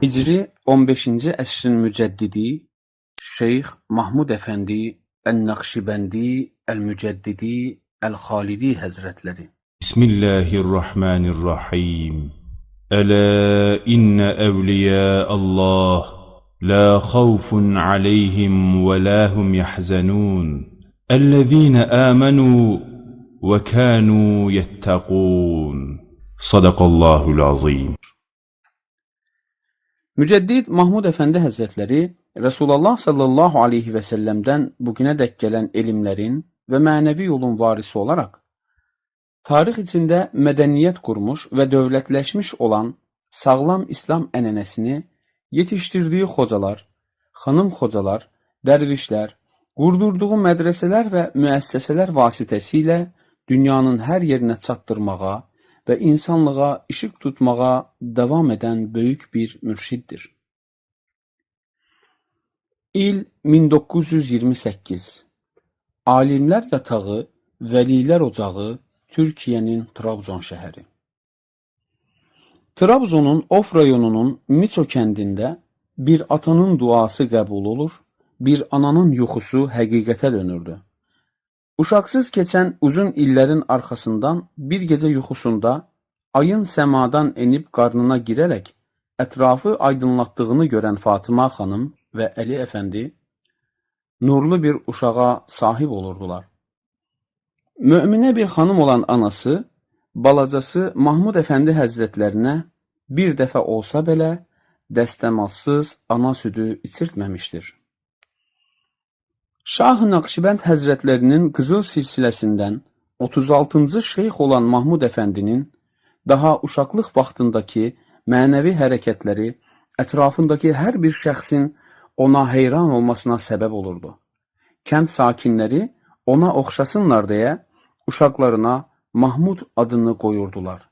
Hicri 15-ci əsrin mücəddidi Şeyx Mahmud Əfəndi Ən-Nəqşibəndi Əl-Mücəddidi Əl-Xalidi الله الرحمن الرحيم ألا إن أولياء الله لا خوف عليهم ولا هم يحزنون الذين آمنوا وكانوا يتقون صدق الله العظيم Mücəddid Mahmud Əfəndi Həzrətləri Resulullah sallallahu aleyhi və səlləmdən bugünə dək gələn elmlərin və mənəvi yolun varisi olaraq tarix içində mədəniyyət qurmuş və dövlətləşmiş olan sağlam İslam ənənəsini yetişdirdiyi xocalar, xanım xocalar, dərvişlər, qurdurduğu mədrəsələr və müəssisələr vasitəsilə dünyanın hər yerinə çatdırmağa və insanlığa işıq tutmağa davam edən böyük bir mürşiddir. İl 1928 Alimlər yatağı, Vəlilər ocağı, Türkiyənin Trabzon şəhəri. Trabzonun Of rayonunun Miço kəndində bir atanın duası qəbul olur, bir ananın yuxusu həqiqətə dönürdü. Uşaqsız keçən uzun illərin arxasından bir gecə yuxusunda ayın səmadan enib qarnına girərək ətrafı aydınlatdığını görən Fatıma xanım və Əli əfəndi nurlu bir uşağa sahib olurdular. Möminə bir xanım olan anası, balacası Mahmud Əfəndi Həzrətlərinə bir dəfə olsa belə dəstəmalsız ana südü içirtməmişdir. Şah-ı Naqşibənd Həzrətlərinin qızıl silsiləsindən 36-cı şeyx olan Mahmud Əfəndinin daha uşaqlıq vaxtındakı mənəvi hərəkətləri ətrafındakı hər bir şəxsin ona heyran olmasına səbəb olurdu. Kənd sakinləri ona oxşasınlar deyə uşaqlarına Mahmud adını qoyurdular.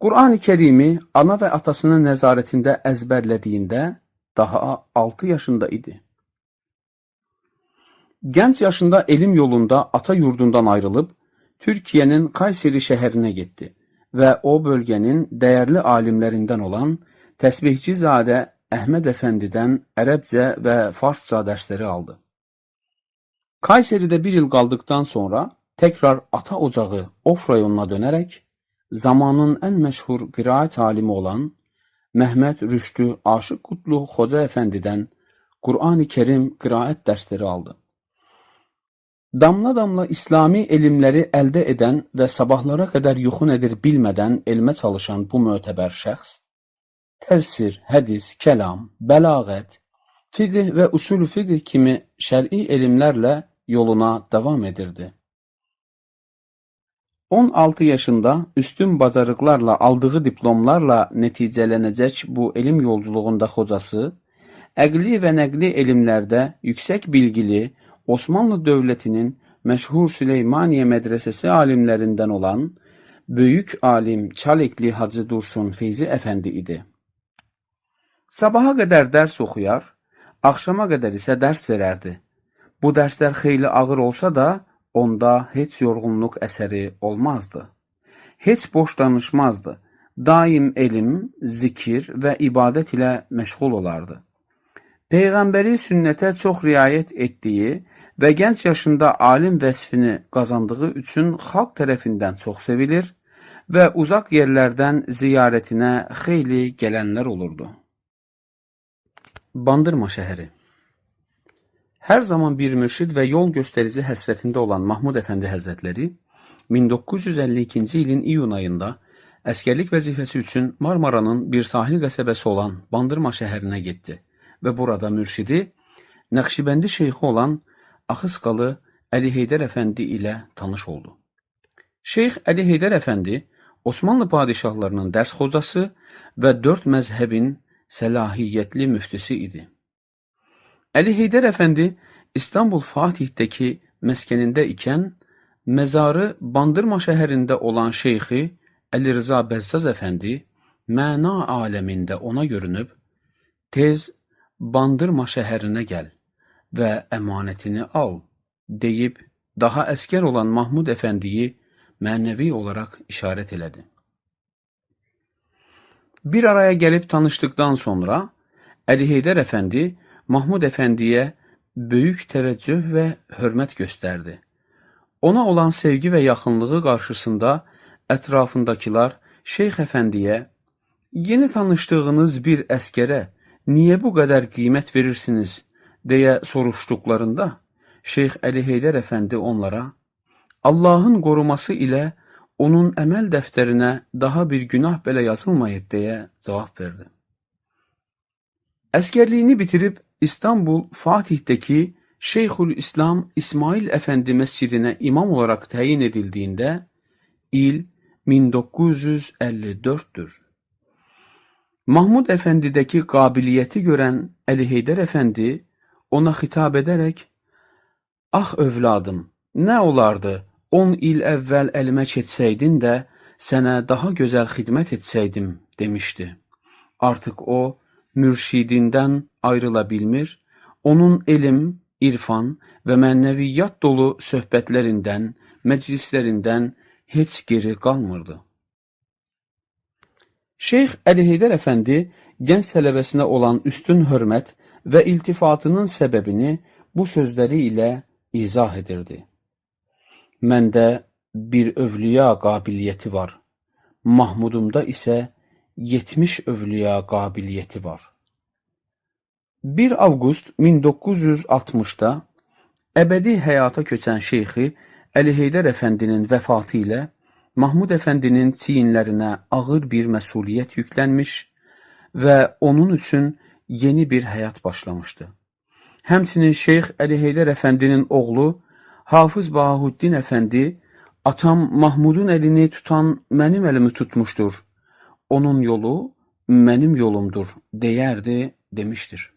Qur'an-ı Kərimi ana və atasının nəzarətində əzbərlədiyində daha 6 yaşında idi. Gənc yaşında elm yolunda ata yurdundan ayrılıb Türkiyənin Kayseri şəhərinə getdi və o bölgənin dəyərli alimlərindən olan Təsbihcizadə Əhməd Əfəndidən ərəbcə və farsça dərsləri aldı. Kayseridə bir il qaldıqdan sonra tekrar ata ocağı Of rayonuna dönerek zamanın en meşhur qiraət alimi olan Mehmet Rüştü Aşık Kutlu Hoca Efendi'den Kur'an-ı Kerim qiraət dərsləri aldı. Damla damla İslami elimləri əldə edən və sabahlara qədər yuxu nedir bilmədən elmə çalışan bu mötəbər şəxs, təfsir, hədis, kəlam, bəlağət, fiqh və usul fiqh kimi şər'i elmlərlə yoluna davam edirdi. 16 yaşında üstün bacarıqlarla aldığı diplomlarla nəticələnəcək bu elm yolculuğunda xocası, əqli və nəqli elmlərdə yüksək bilgili Osmanlı dövlətinin məşhur Süleymaniye mədrəsəsi alimlərindən olan böyük alim Çalekli Hacı Dursun Feyzi Əfəndi idi. Sabaha qədər dərs oxuyar, axşama qədər isə dərs verərdi. Bu dərslər xeyli ağır olsa da, onda heç yorğunluq əsəri olmazdı. Heç boş danışmazdı. Daim elm, zikir və ibadət ilə məşğul olardı. Peyğəmbəri sünnətə çox riayət etdiyi və gənc yaşında alim vəsfini qazandığı üçün xalq tərəfindən çox sevilir və uzaq yerlərdən ziyarətinə xeyli gələnlər olurdu. Bandırma şəhəri Hər zaman bir mürşid və yol göstərici həsrətində olan Mahmud Əfəndi Həzrətləri 1952-ci ilin iyun ayında əskərlik vəzifəsi üçün Marmaranın bir sahil qəsəbəsi olan Bandırma şəhərinə getdi və burada mürşidi Nəqşibəndi şeyxi olan Axısqalı Əli Heydər Əfəndi ilə tanış oldu. Şeyx Əli Heydər Əfəndi Osmanlı padişahlarının dərs xocası və dörd məzhəbin səlahiyyətli müftisi idi. Əli Heydər Əfəndi İstanbul Fatih'dəki məskənində ikən məzarı Bandırma şəhərində olan şeyxi Əli Rıza Bəzzaz Əfəndi məna aləmində ona görünüb, tez Bandırma şəhərinə gəl və əmanətini al, deyib daha əskər olan Mahmud Əfəndiyi mənəvi olaraq işarət elədi. Bir araya gelip tanıştıktan sonra Ali Heydər Efendi Mahmud Efendi'ye büyük teveccüh ve hürmet gösterdi. Ona olan sevgi ve yakınlığı karşısında etrafındakiler Şeyh Efendi'ye yeni tanıştığınız bir əskərə niye bu kadar kıymet verirsiniz diye soruştuklarında Şeyh Ali Heydər Efendi onlara Allah'ın koruması ile onun emel defterine daha bir günah bile yazılmayıp diye cevap verdi. Əskerliğini bitirip İstanbul Fatih'teki Şeyhül İslam İsmail Efendi Mescidine imam olarak tayin edildiğinde il 1954'tür. Mahmud Efendi'deki kabiliyeti gören Ali Heydər Efendi ona hitap ederek Ah övladım, ne olardı 10 il evvel elime çetsəydin de sənə daha güzel hizmet etseydim demişti. Artık o mürşidinden ayrılabilmir, onun elim, irfan ve mənneviyyat dolu söhbətlərindən, məclislərindən heç geri qalmırdı. Şeyx Əli Heydər Əfəndi gənc tələbəsinə olan üstün hörmət və iltifatının səbəbini bu sözləri ilə izah edirdi. Məndə bir övliya qabiliyyəti var. Mahmudumda isə 70 övliya qabiliyyəti var. 1 avqust 1960-da əbədi həyata köçən şeyxi Əli Heydər Əfəndinin vəfatı ilə Mahmud Əfəndinin çiyinlərinə ağır bir məsuliyyət yüklənmiş və onun üçün yeni bir həyat başlamışdı. Həmçinin Şeyx Əli Heydər Əfəndinin oğlu Hafız Bahuddin Əfəndi atam Mahmudun əlini tutan mənim əlimi tutmuşdur. Onun yolu mənim yolumdur deyərdi demiştir.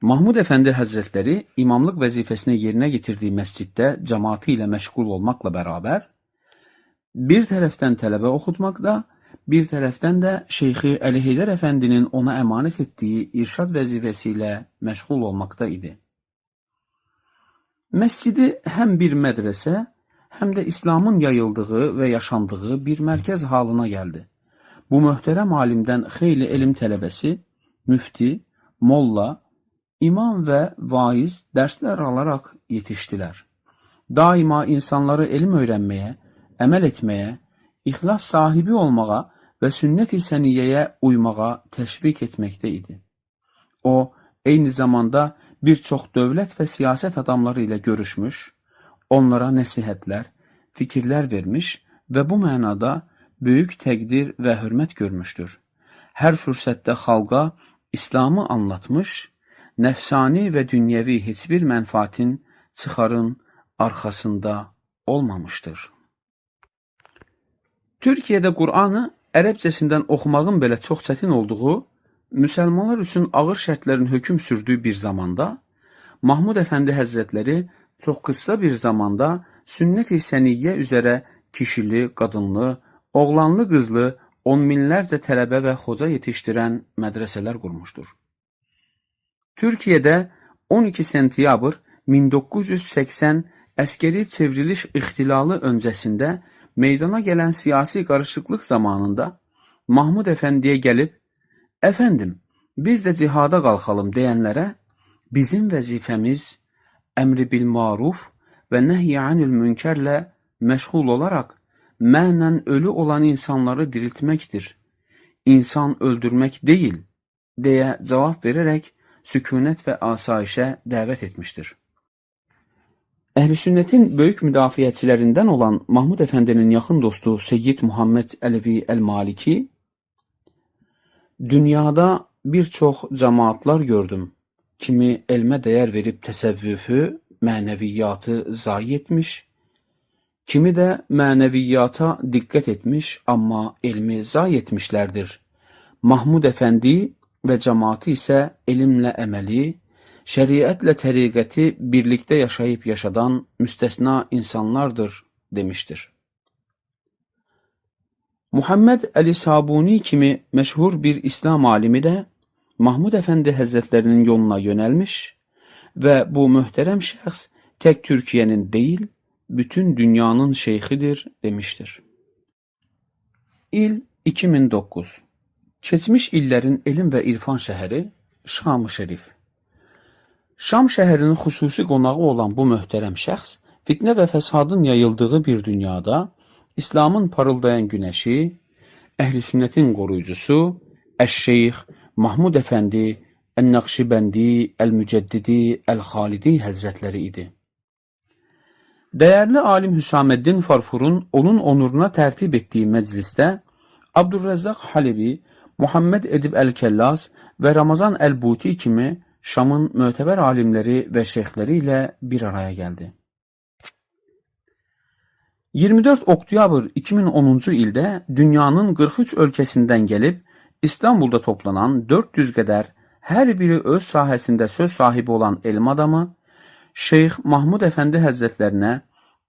Mahmud Efendi Hazretleri imamlık vəzifəsini yerinə getirdiyi məsciddə cemaati ilə məşğul olmakla beraber bir tərəfdən tələbə oxutmaqda, bir tərəfdən də Şeyxi Əli Heydər Əfəndinin ona əmanət etdiyi irşad vəzifəsi ilə məşğul olmaqda idi. Məscidi həm bir mədrəsə, həm də İslamın yayıldığı və yaşandığı bir mərkəz halına gəldi. Bu möhtərəm alimdən xeyli elm tələbəsi, müfti, molla, imam və vaiz dərslər alaraq yetişdilər. Daima insanları elm öyrənməyə, əməl etməyə, ixlas sahibi olmağa və sünnət-i səniyyəyə uymağa təşviq etməkdə idi. O, eyni zamanda bir çox dövlət və siyasət adamları ilə görüşmüş, onlara nəsihətlər, fikirlər vermiş və bu mənada böyük təqdir və hörmət görmüşdür. Hər fürsətdə xalqa İslamı anlatmış, nəfsani və dünyəvi heç bir mənfaatin çıxarın arxasında olmamışdır. Türkiyədə Qur'anı ərəbcəsindən oxumağın belə çox çətin olduğu, müsəlmanlar üçün ağır şərtlərin hökm sürdüyü bir zamanda, Mahmud Əfəndi Həzrətləri çox qısa bir zamanda sünnət-i səniyyə üzərə kişili, qadınlı, oğlanlı, qızlı on minlərcə tələbə və xoca yetişdirən mədrəsələr qurmuşdur. Türkiyədə 12 sentyabr 1980 əskeri çevriliş ixtilalı öncəsində meydana gələn siyasi qarışıqlıq zamanında Mahmud Əfəndiyə gəlib, "Əfəndim, biz də cihada qalxalım" deyənlərə bizim vəzifəmiz əmri bil maruf və nəhy anil münkərlə məşğul olaraq mənlə ölü olan insanları diriltməkdir. İnsan öldürmək deyil, deyə cavab verərək sükunət və asayişə dəvət etmişdir. Əhl-i sünnetin böyük müdafiəçilərindən olan Mahmud Əfəndinin yaxın dostu Seyyid Muhammed Əlivi Əl-Maliki, Dünyada bir çox cəmaatlar gördüm. Kimi elmə dəyər verib təsəvvüfü, mənəviyyatı zayi etmiş, kimi də mənəviyyata diqqət etmiş, amma elmi zayi etmişlərdir. Mahmud Əfəndi və cəmaatı isə elmlə əməli, şəriətlə təriqəti birlikdə yaşayıb yaşadan müstəsna insanlardır demişdir. Muhammed Əli Sabuni kimi məşhur bir İslam alimi də Mahmud Əfəndi Həzrətlərinin yoluna yönəlmiş və bu möhtərəm şəxs tək Türkiyənin deyil, bütün dünyanın şeyxidir demişdir. İl 2009 Keçmiş illərin elm və irfan şəhəri Şam-ı Şərif. Şam şəhərinin xüsusi qonağı olan bu möhtərəm şəxs fitnə və fəsadın yayıldığı bir dünyada İslamın parıldayan günəşi, əhl-i sünnətin qoruyucusu Əş-Şeyx Mahmud Əfəndi Ən-Nəqşibəndi Əl-Mücəddidi Əl-Xalidi Həzrətləri idi. Dəyərli alim Hüsaməddin Farfurun onun onuruna tərtib etdiyi məclisdə Abdurrəzzaq Halebi, Muhammed Edib Əl-Kəllas və Ramazan Əl-Buti kimi Şamın mötəbər alimləri və şeyxləri ilə bir araya gəldi. 24 oktyabr 2010-cu ildə dünyanın 43 ölkəsindən gəlib İstanbulda toplanan 400 qədər hər biri öz sahəsində söz sahibi olan elm adamı Şeyx Mahmud Əfəndi Həzrətlərinə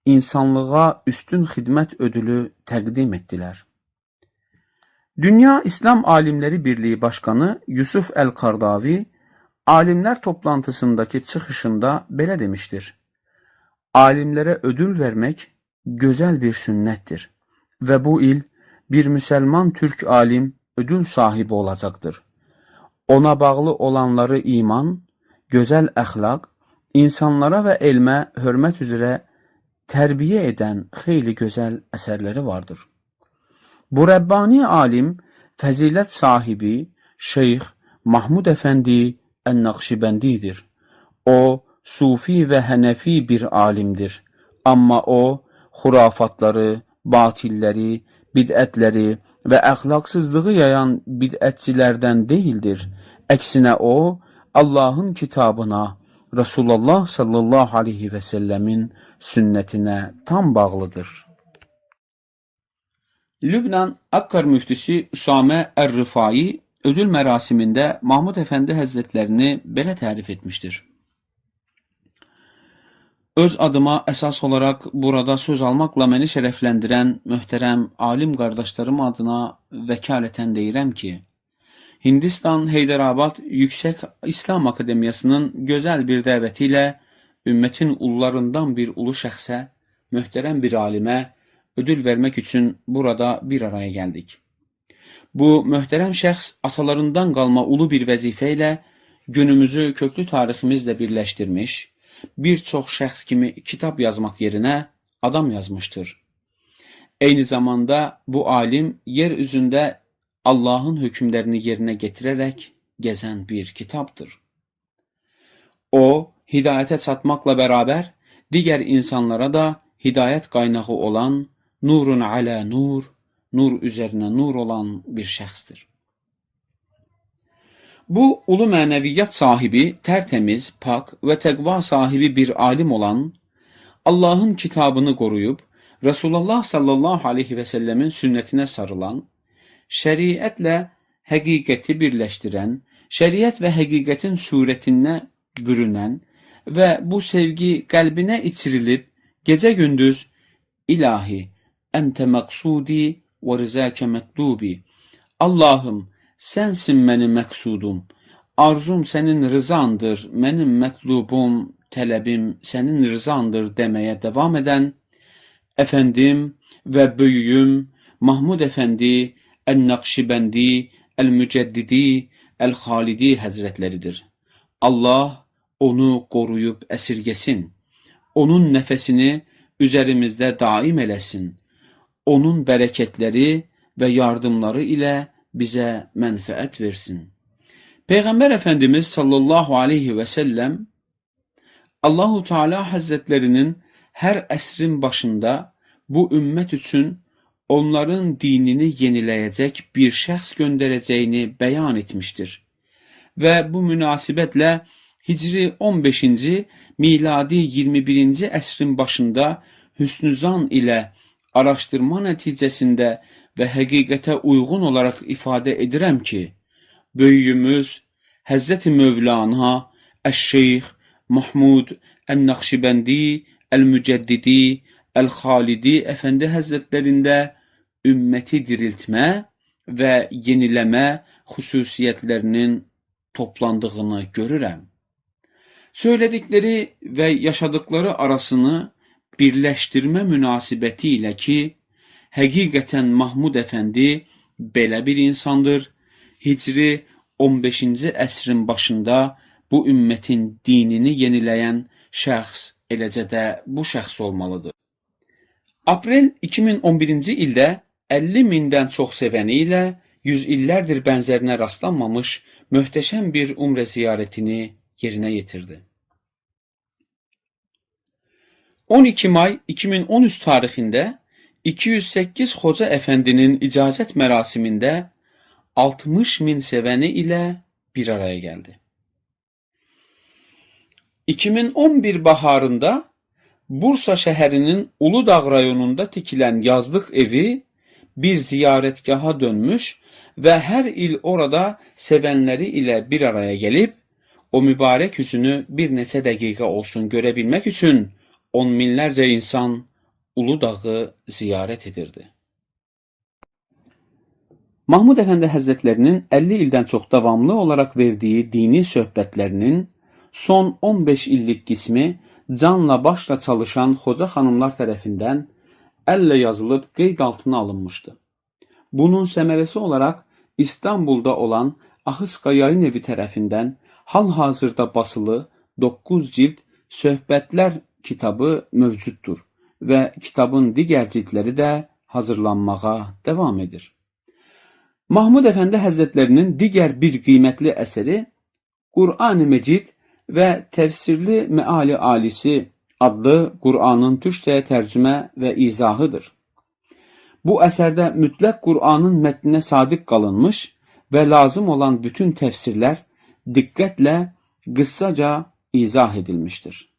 insanlığa üstün xidmət ödülü təqdim etdilər. Dünya İslam Alimləri Birliği Başkanı Yusuf El-Kardavi alimlər toplantısındaki çıxışında belə demiştir. Alimlərə ödül vermək gözəl bir sünnətdir və bu il bir müsəlman türk alim ödül sahibi olacaqdır. Ona bağlı olanları iman, gözəl əxlaq, insanlara və elmə hörmət üzrə tərbiyə edən xeyli gözəl əsərləri vardır. Bu Rəbbani alim, fəzilət sahibi Şeyx Mahmud Əfəndi Ən-Nəqşibəndidir. O, sufi və hənəfi bir alimdir. Amma o, xurafatları, batilləri, bidətləri və əxlaqsızlığı yayan bidətçilərdən deyildir. Əksinə o, Allahın kitabına, Resulullah sallallahu aleyhi və səlləmin sünnətinə tam bağlıdır. Lübnan Akkar müftisi Üsame Er-Rifai ödül mərasimində Mahmud Əfəndi Həzrətlərini belə tərif etmişdir. Öz adıma əsas olaraq burada söz almaqla məni şərəfləndirən möhtərəm alim qardaşlarım adına vəkalətən deyirəm ki, Hindistan Heydərabad Yüksək İslam Akademiyasının gözəl bir dəvəti ilə ümmətin ullarından bir ulu şəxsə, möhtərəm bir alimə ödül vermək üçün burada bir araya gəldik. Bu möhtərəm şəxs atalarından qalma ulu bir vəzifə ilə günümüzü köklü tariximizlə birləşdirmiş, bir çox şəxs kimi kitab yazmaq yerinə adam yazmışdır. Eyni zamanda bu alim yer üzündə Allahın hökmlərini yerinə getirərək gəzən bir kitabdır. O, hidayətə çatmaqla bərabər digər insanlara da hidayət qaynağı olan nurun alə nur, nur üzərinə nur olan bir şəxsdir. Bu ulu mənəviyyat sahibi, tərtəmiz, pak və təqva sahibi bir alim olan, Allahın kitabını qoruyub, Resulullah sallallahu aleyhi və səlləmin sünnətinə sarılan, şəriətlə həqiqəti birləşdirən, şəriət və həqiqətin surətinə bürünən və bu sevgi qəlbinə içirilib, gecə-gündüz ilahi, əntə məqsudi və rizəkə mətlubi. Allahım, sənsin mənim məqsudum, arzum sənin rızandır, mənim mətlubum, tələbim sənin rızandır deməyə davam edən əfəndim və böyüyüm Mahmud Əfəndi Ən-Nəqşibəndi Əl-Mücəddidi Əl-Xalidi Həzrətləridir. Allah onu qoruyub əsirgəsin. Onun nəfəsini üzərimizdə daim eləsin. Onun bərəkətləri və yardımları ilə bizə mənfəət versin. Peyğəmbər Əfəndimiz sallallahu aleyhi və səlləm Allahu Teala Həzrətlərinin hər əsrin başında bu ümmət üçün onların dinini yeniləyəcək bir şəxs göndərəcəyini bəyan etmişdir. Və bu münasibətlə Hicri 15-ci, miladi 21-ci əsrin başında hüsnüzan ilə araşdırma nəticəsində və həqiqətə uyğun olaraq ifadə edirəm ki, böyüyümüz Həzrəti Mövlana Əş-Şeyx Mahmud Ən-Nəqşibəndi Əl-Mücəddidi Əl-Xalidi Əfəndi Həzrətlərində ümməti diriltmə və yeniləmə xüsusiyyətlərinin toplandığını görürəm. Söylədikləri və yaşadıkları arasını birləşdirmə münasibəti ilə ki, həqiqətən Mahmud Əfəndi belə bir insandır, Hicri 15-ci əsrin başında bu ümmətin dinini yeniləyən şəxs eləcə də bu şəxs olmalıdır. Aprel 2011-ci ildə 50 mindən çox sevəni ilə yüz illərdir bənzərinə rastlanmamış möhtəşəm bir umrə ziyarətini yerinə yetirdi. 12 may 2013 tarixində 208 Xoca Əfəndinin icazət mərasimində 60 min sevəni ilə bir araya gəldi. 2011 baharında Bursa şəhərinin Uludağ rayonunda tikilən yazlıq evi bir ziyarətgaha dönmüş və hər il orada sevənləri ilə bir araya gəlib o mübarək üzünü bir neçə dəqiqə olsun görə bilmək üçün on minlərcə insan Uludağı ziyarət edirdi. Mahmud Əfəndi Həzrətlərinin 50 ildən çox davamlı olaraq verdiyi dini söhbətlərinin son 15 illik qismi canla başla çalışan xoca xanımlar tərəfindən əllə yazılıb qeyd altına alınmışdı. Bunun səmərəsi olaraq İstanbulda olan Axıska Yayın Evi tərəfindən hal-hazırda basılı 9 cild Söhbətlər kitabı mövcuddur və kitabın digər cildləri də hazırlanmağa davam edir. Mahmud Əfəndi Həzrətlərinin digər bir qiymətli əsəri Qur'an-ı Mecid və Təfsirli Meali Alisi adlı Qur'anın türkçəyə tərcümə və izahıdır. Bu əsərdə mütləq Qur'anın mətninə sadiq qalınmış və lazım olan bütün təfsirlər diqqətlə qıssaca izah edilmişdir.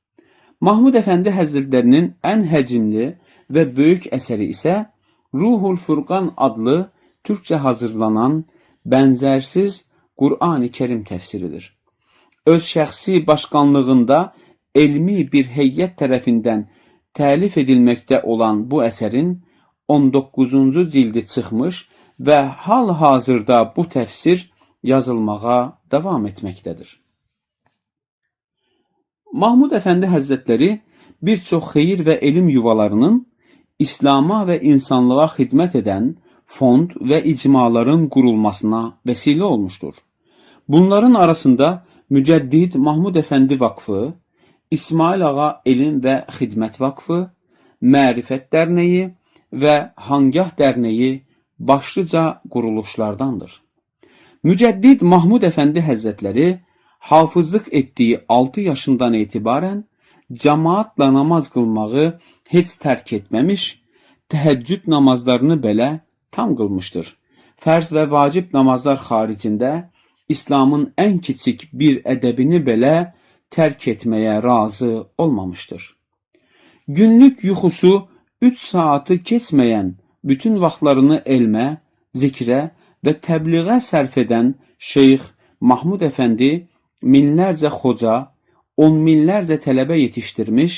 Mahmud Əfəndi Həzrətlərinin ən həcmli və böyük əsəri isə Ruhul Furqan adlı türkçə hazırlanan bənzərsiz Qur'an-ı Kərim təfsiridir. Öz şəxsi başqanlığında elmi bir heyət tərəfindən təlif edilməkdə olan bu əsərin 19-cu cildi çıxmış və hal-hazırda bu təfsir yazılmağa davam etməkdədir. Mahmud Əfəndi Həzrətləri bir çox xeyir və elm yuvalarının İslama və insanlığa xidmət edən fond və icmaların qurulmasına vəsilə olmuşdur. Bunların arasında Mücəddid Mahmud Əfəndi Vakfı, İsmail Ağa Elm və Xidmət Vakfı, Mərifət Dərnəyi və Hangah Dərnəyi başlıca quruluşlardandır. Mücəddid Mahmud Əfəndi Həzrətləri hafızlıq etdiyi 6 yaşından etibarən cemaatla namaz qılmağı heç tərk etməmiş, təhəccüd namazlarını belə tam qılmışdır. Fərz və vacib namazlar xaricində İslamın ən kiçik bir ədəbini belə tərk etməyə razı olmamışdır. Günlük yuxusu 3 saatı keçməyən bütün vaxtlarını elmə, zikrə və təbliğə sərf edən Şeyx Mahmud Əfəndi minlərcə xoca, on minlərcə tələbə yetişdirmiş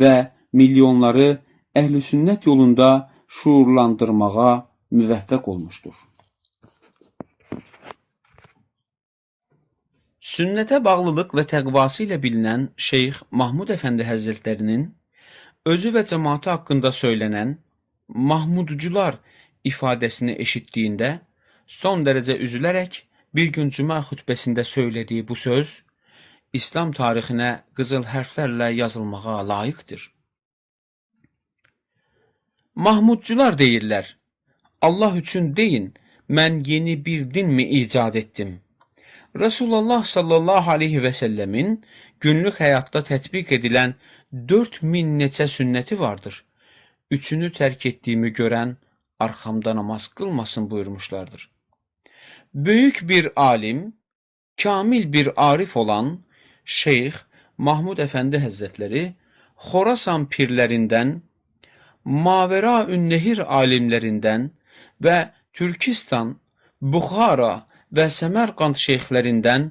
və milyonları əhl-i sünnət yolunda şuurlandırmağa müvəffəq olmuşdur. Sünnətə bağlılıq və təqvası ilə bilinən Şeyx Mahmud Əfəndi Həzrətlərinin özü və cəmaatı haqqında söylənən Mahmudcular ifadəsini eşitdiyində son dərəcə üzülərək bir gün cümə xutbəsində söylədiyi bu söz İslam tarixinə qızıl hərflərlə yazılmağa layiqdir. Mahmudcular deyirlər, Allah üçün deyin, mən yeni bir din mi icad etdim? Resulullah sallallahu aleyhi və səlləmin günlük həyatda tətbiq edilən 4000 neçə sünnəti vardır. Üçünü tərk etdiyimi görən arxamda namaz qılmasın buyurmuşlardır. Böyük bir alim, kamil bir arif olan Şeyx Mahmud Əfəndi Həzrətləri Xorasan pirlərindən, Mavera-ün-Nehir alimlərindən və Türkistan, Buxara və Səmərqand şeyxlərindən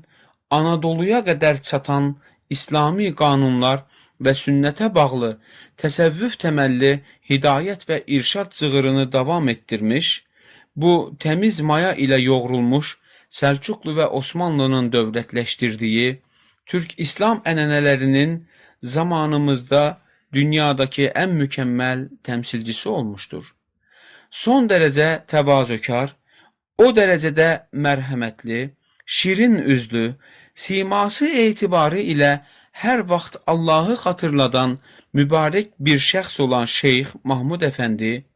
Anadoluya qədər çatan İslami qanunlar və sünnətə bağlı təsəvvüf təməlli hidayət və irşad cığırını davam etdirmiş, bu təmiz maya ilə yoğrulmuş Səlcuqlu və Osmanlının dövlətləşdirdiyi Türk İslam ənənələrinin zamanımızda dünyadakı ən mükəmməl təmsilcisi olmuşdur. Son dərəcə təvazökar, o derecede mərhəmətli, şirin üzlü, siması etibarı ilə hər vaxt Allahı xatırladan mübarək bir şəxs olan Şeyx Mahmud Əfəndi,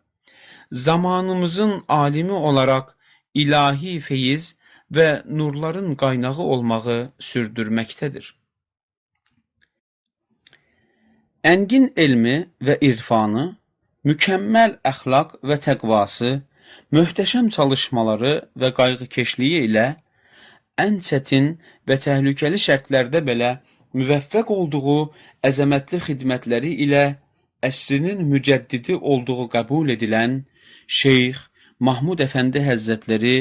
zamanımızın alimi olaraq ilahi feyiz və nurların qaynağı olmağı sürdürməkdədir. Əngin elmi və irfanı, mükəmməl əxlaq və təqvası, möhtəşəm çalışmaları və qayğıkeşliyi ilə ən çətin və təhlükəli şərtlərdə belə müvəffəq olduğu əzəmətli xidmətləri ilə əsrinin mücəddidi olduğu qəbul edilən Şeyx Mahmud Əfəndi Həzrətləri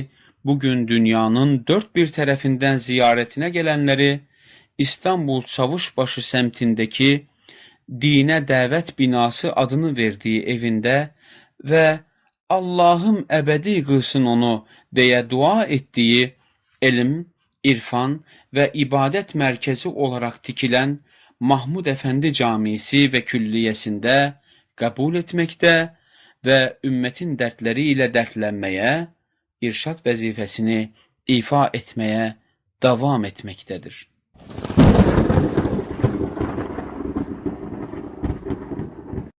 bu gün dünyanın dörd bir tərəfindən ziyarətinə gələnləri İstanbul Çavuşbaşı səmtindəki Dinə Dəvət Binası adını verdiyi evində və Allahım əbədi qılsın onu deyə dua etdiyi elm, irfan və ibadət mərkəzi olaraq tikilən Mahmud Əfəndi Camisi və Külliyəsində qəbul etməkdə və ümmətin dərdləri ilə dərdlənməyə, irşad vəzifəsini ifa etməyə davam etməkdədir.